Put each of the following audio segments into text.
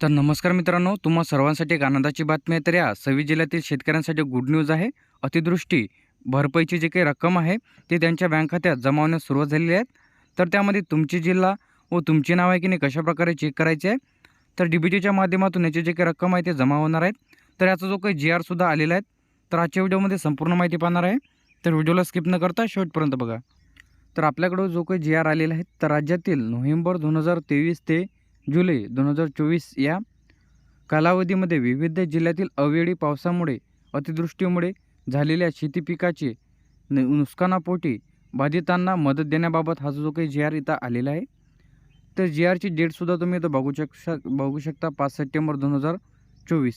तर नमस्कार मित्रांनो तुम्हा सर्वांसाठी एक आनंदाची बातमी आहे. तर या सव्वीस जिल्ह्यातील शेतकऱ्यांसाठी गुड न्यूज आहे. अतिदृष्टी भरपाईची जी काही रक्कम आहे ती त्यांच्या बँक खात्यात जमा होण्यास सुरुवात झालेली आहे. तर त्यामध्ये तुमची जिल्हा व तुमची नाव आहे की नाही कशाप्रकारे चेक करायचे आहे? तर डी बी टीच्या माध्यमातून याची जी काही रक्कम आहे ते जमा होणार आहेत तर याचा जो काही जी आरसुद्धा आलेला आहे तर आजच्या व्हिडिओमध्ये संपूर्ण माहिती पाहणार आहे. तर व्हिडिओला स्किप न करता शेवटपर्यंत बघा. तर आपल्याकडं जो काही जी आर आलेला आहे तर राज्यातील नोव्हेंबर दोन हजार तेवीस ते जुलै दोन हजार चोवीस या कालावधीमध्ये विविध जिल्ह्यातील अवेळी पावसामुळे अतिवृष्टीमुळे झालेल्या शेती पिकाचे न नुकसानापोटी बाधितांना मदत देण्याबाबत हा जो काही जी आर इथं आलेला आहे तर जी आरची डेटसुद्धा तुम्ही इथं बघू शक बघू शकता पाच सप्टेंबर दोन हजार चोवीस.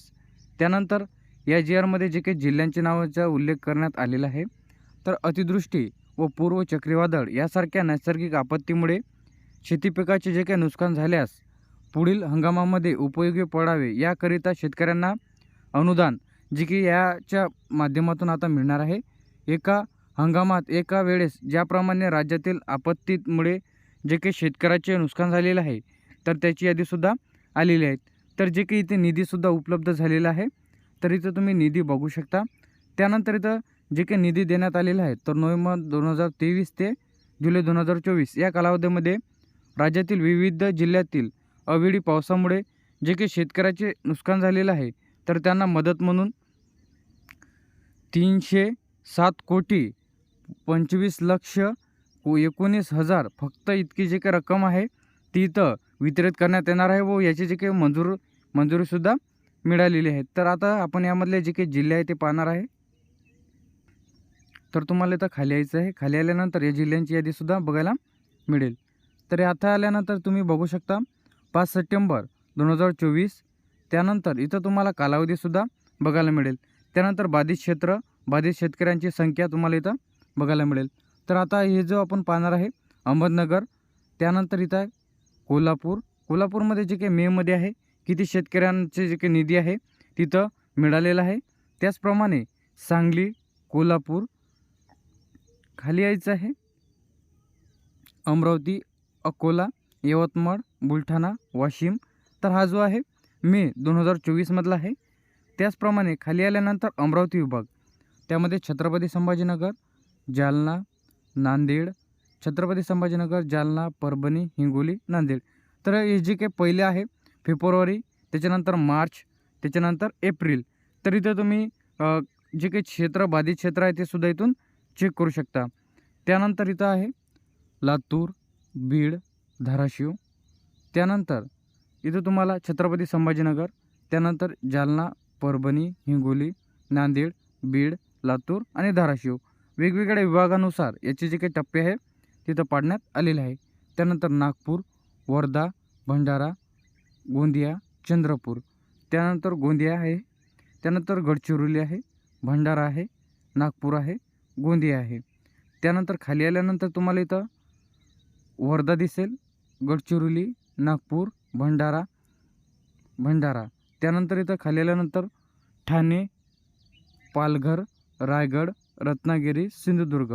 त्यानंतर या जी आरमध्ये जे काही जिल्ह्यांच्या नावाचा उल्लेख करण्यात आलेला आहे तर अतिदृष्टी व पूर्व चक्रीवादळ यासारख्या नैसर्गिक आपत्तीमुळे शेती पिकाचे जे काही नुकसान झाल्यास पुढील हंगामामध्ये उपयोगी पडावे याकरिता शेतकऱ्यांना अनुदान जे की याच्या माध्यमातून आता मिळणार आहे. एका हंगामात एका वेळेस ज्याप्रमाणे राज्यातील आपत्तीमुळे जे काही शेतकऱ्याचे नुकसान झालेलं आहे तर त्याची यादीसुद्धा आलेली आहेत तर जे काही इथे निधीसुद्धा उपलब्ध झालेला आहे तर इथं तुम्ही निधी बघू शकता. त्यानंतर इथं जे काही निधी देण्यात आलेला आहे तर नोव्हेंबर दोन हजार तेवीस ते जुलै दोन हजार चोवीस या कालावधीमध्ये राज्यातील विविध जिल्ह्यातील अवेळी पावसामुळे जे काही शेतकऱ्याचे नुकसान झालेलं आहे तर त्यांना मदत म्हणून तीनशे सात कोटी पंचवीस लक्ष एकोणीस हजार फक्त इतकी जी काही रक्कम आहे ती इथं वितरित करण्यात येणार आहे व याची जी काही मंजूर मंजुरीसुद्धा मिळालेली आहे. तर आता आपण यामधले जे काही जिल्हे आहे ते पाहणार आहे. तर तुम्हाला इथं खाली यायचं आहे. खाली आल्यानंतर या जिल्ह्यांची यादीसुद्धा बघायला मिळेल. तर आता आल्यानंतर तुम्ही बघू शकता पाच सप्टेंबर दोन हजार चोवीस. त्यानंतर इथं तुम्हाला कालावधीसुद्धा बघायला मिळेल. त्यानंतर बाधित क्षेत्र बाधित शेतकऱ्यांची संख्या तुम्हाला इथं बघायला मिळेल. तर आता हे जो आपण पाहणार आहे अहमदनगर त्यानंतर इथं आहे कोल्हापूर. कोल्हापूरमध्ये जे काही मेमध्ये आहे किती शेतकऱ्यांचे जे काही निधी आहे तिथं मिळालेलं आहे. त्याचप्रमाणे सांगली कोल्हापूर खाली यायचं आहे अमरावती अकोला यवतमाळ बुलढाणा वाशिम. तर हा जो आहे मे दोन हजार चोवीसमधला आहे. त्याचप्रमाणे खाली आल्यानंतर अमरावती विभाग. त्यामध्ये छत्रपती संभाजीनगर जालना नांदेड. छत्रपती संभाजीनगर जालना परभणी हिंगोली नांदेड. तर हे जे काही पहिले आहे फेब्रुवारी त्याच्यानंतर मार्च त्याच्यानंतर एप्रिल. तर इथं तुम्ही जे काही क्षेत्र बाधित क्षेत्र आहे ते सुद्धा इथून चेक करू शकता. त्यानंतर इथं आहे लातूर बीड धाराशिव. त्यानंतर इथं तुम्हाला छत्रपती संभाजीनगर त्यानंतर जालना परभणी हिंगोली नांदेड बीड लातूर आणि धाराशिव. वेगवेगळ्या विभागानुसार याचे जे काही टप्पे आहे तिथं पाडण्यात आलेले आहे. त्यानंतर नागपूर वर्धा भंडारा गोंदिया चंद्रपूर. त्यानंतर गोंदिया आहे त्यानंतर गडचिरोली आहे भंडारा आहे नागपूर आहे गोंदिया आहे. त्यानंतर खाली आल्यानंतर तुम्हाला इथं वर्धा दिसेल गडचिरोली नागपूर भंडारा भंडारा. त्यानंतर इथं खाली आल्यानंतर ठाणे पालघर रायगड रत्नागिरी सिंधुदुर्ग.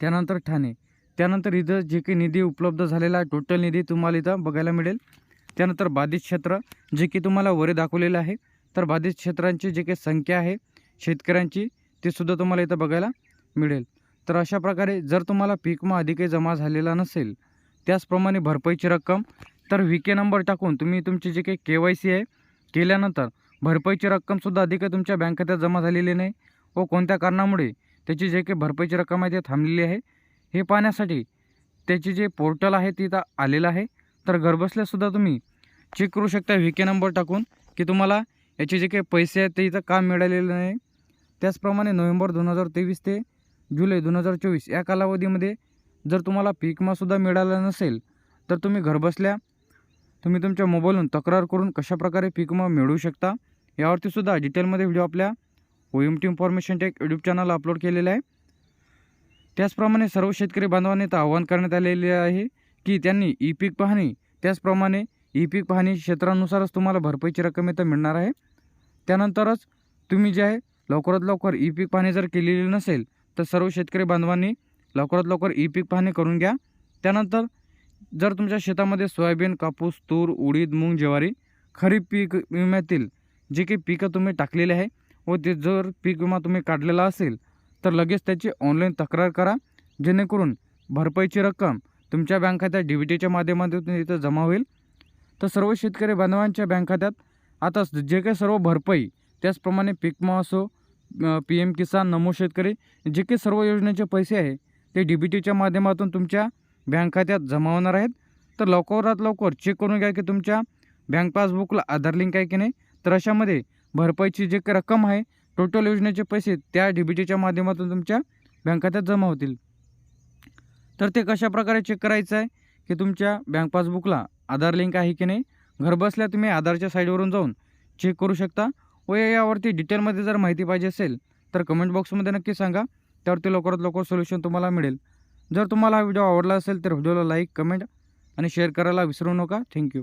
त्यानंतर ठाणे. त्यानंतर इथं जे काही निधी उपलब्ध झालेला आहे टोटल निधी तुम्हाला इथं बघायला मिळेल. त्यानंतर बाधित क्षेत्र जे की तुम्हाला वरे दाखवलेलं आहे तर बाधित क्षेत्रांची जे काही संख्या आहे शेतकऱ्यांची ते सुद्धा तुम्हाला इथं बघायला मिळेल. तर अशा प्रकारे जर तुम्हाला पीक विमा अधिकही जमा झालेला नसेल त्याचप्रमाणे भरपाईची रक्कम. तर व्ही के नंबर टाकून तुम्ही तुमची जे काही के वाय सी आहे केल्यानंतर भरपाईची रक्कमसुद्धा अधिक तुमच्या बँक खात्यात जमा झालेली नाही व कोणत्या कारणामुळे त्याची जे काही भरपाईची रक्कम आहे ती थांबलेली आहे हे पाहण्यासाठी त्याचे जे पोर्टल आहे तिथं आलेलं आहे. तर घरबसल्यासुद्धा तुम्ही चेक करू शकता व्ही के नंबर टाकून की तुम्हाला याचे जे काही पैसे आहेत ते इथं का मिळालेले नाही. त्याचप्रमाणे नोव्हेंबर दोन हजार तेवीस ते जुलै दोन हजार चोवीस या कालावधीमध्ये जर तुम्हाला पीक विमासुद्धा मिळाला नसेल तर तुम्ही घरबसल्या तुम्ही तुमच्या मोबाईलवरून तक्रार करून कशाप्रकारे पीक विमा मिळवू शकता यावरतीसुद्धा डिटेलमध्ये व्हिडिओ आपल्या O M T information tech YouTube channel upload केलेलं आहे. त्याचप्रमाणे सर्व शेतकरी बांधवांनी तर आवाहन करण्यात आलेले आहे की त्यांनी ई पीक पाहणी त्याचप्रमाणे ई पीक पाहणी क्षेत्रानुसारच तुम्हाला भरपाईची रक्कम इथं मिळणार आहे. त्यानंतरच तुम्ही जे आहे लवकरात लवकर ई पीक पाहणी जर केलेली नसेल तर सर्व शेतकरी बांधवांनी लवकरात लवकर ई पीक पाहणी करून घ्या. त्यानंतर जर तुमच्या शेतामध्ये सोयाबीन कापूस तूर उडीद मूग ज्वारी खरीप पीक विम्यातील जे काही पिकं तुम्ही टाकलेले आहे व ते जर पीक विमा तुम्ही काढलेला असेल तर लगेच त्याची ऑनलाईन तक्रार करा. जेणेकरून भरपाईची रक्कम तुमच्या बँक खात्यात डी बी टीच्या माध्यमातून इथं जमा होईल. तर सर्व शेतकरी बांधवांच्या बँक खात्यात आता जे काही सर्व भरपाई त्याचप्रमाणे पीक विमा असो पी एम किसान नमो शेतकरी जे काही सर्व योजनेचे पैसे आहे ते डी बी टीच्या माध्यमातून तुमच्या बँक खात्यात जमा होणार आहेत. तर लवकरात लवकर चेक करून घ्या की तुमच्या बँक पासबुकला आधार लिंक आहे की नाही. तर अशामध्ये भरपाईची जे काही रक्कम आहे टोटल योजनेचे पैसे त्या डी बी टीच्या माध्यमातून तुमच्या बँक खात्यात जमा होतील. तर ते कशाप्रकारे चेक करायचं आहे? की तुमच्या बँक पासबुकला आधार लिंक आहे की नाही? घरबसल्या तुम्ही आधारच्या साईडवरून जाऊन चेक करू शकता. व यावरती डिटेलमध्ये जर माहिती पाहिजे असेल तर कमेंट बॉक्समध्ये नक्की सांगा. त्यावरती लवकरात लवकर सोल्युशन तुम्हाला मिळेल. जर तुम्हाला हा व्हिडिओ आवडला असेल तर व्हिडिओला लाईक कमेंट आणि शेअर करायला विसरू नका. थँक्यू